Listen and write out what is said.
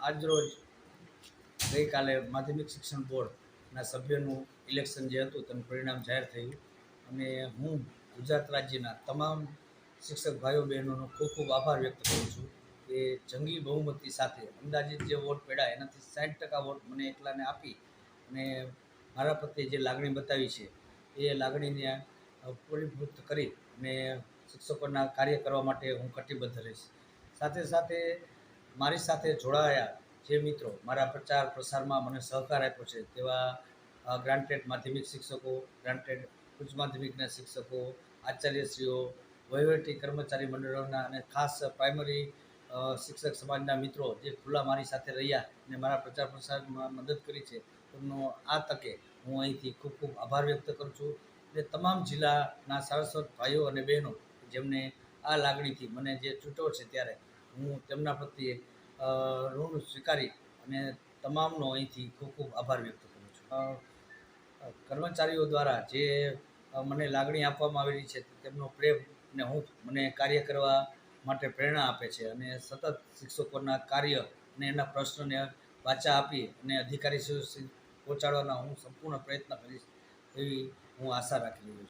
આજરોજ ગઈકાલે માધ્યમિક શિક્ષણ બોર્ડના સભ્યનું ઇલેક્શન જે હતું તેનું પરિણામ જાહેર થયું. અને હું ગુજરાત રાજ્યના તમામ શિક્ષક ભાઈઓ બહેનોનો ખૂબ ખૂબ આભાર વ્યક્ત કરું છું કે જંગી બહુમતી સાથે અંદાજિત જે વોટ પડ્યા એનાથી સાઠ ટકા વોટ મને એકલાને આપી અને મારા પ્રત્યે જે લાગણી બતાવી છે એ લાગણીને પરિભૂત કરી અને શિક્ષકોના કાર્ય કરવા માટે હું કટિબદ્ધ રહીશ. સાથે સાથે મારી સાથે જોડાયા જે મિત્રો મારા પ્રચાર પ્રસારમાં મને સહકાર આપ્યો છે, તેવા ગ્રાન્ટેડ માધ્યમિક શિક્ષકો ગ્રાન્ટેડ ઉચ્ચ માધ્યમિકના શિક્ષકો, આચાર્યશ્રીઓ, વહીવટી કર્મચારી મંડળોના અને ખાસ પ્રાઇમરી શિક્ષક સમાજના મિત્રો જે ખુલ્લા મારી સાથે રહ્યા અને મારા પ્રચાર પ્રસારમાં મદદ કરી છે, તેમનો આ તકે હું અહીંથી ખૂબ ખૂબ આભાર વ્યક્ત કરું છું. અને તમામ જિલ્લાના સારસ્વત ભાઈઓ અને બહેનો, જેમને આ લાગણીથી મને જે છૂટો છે ત્યારે, હું તેમના પ્રત્યે ઋણ સ્વીકારી અને તમામનો અહીંથી ખૂબ ખૂબ આભાર વ્યક્ત કરું છું. કર્મચારીઓ દ્વારા જે મને લાગણી આપવામાં આવેલી છે તેમનો પ્રેમ ને હું મને કાર્ય કરવા માટે પ્રેરણા આપે છે અને સતત શિક્ષકોના કાર્ય અને એના પ્રશ્નોને વાચા આપી અને અધિકારી સુધી પહોંચાડવાના હું સંપૂર્ણ પ્રયત્ન કરીશ એવી હું આશા રાખી રહ્યો છું.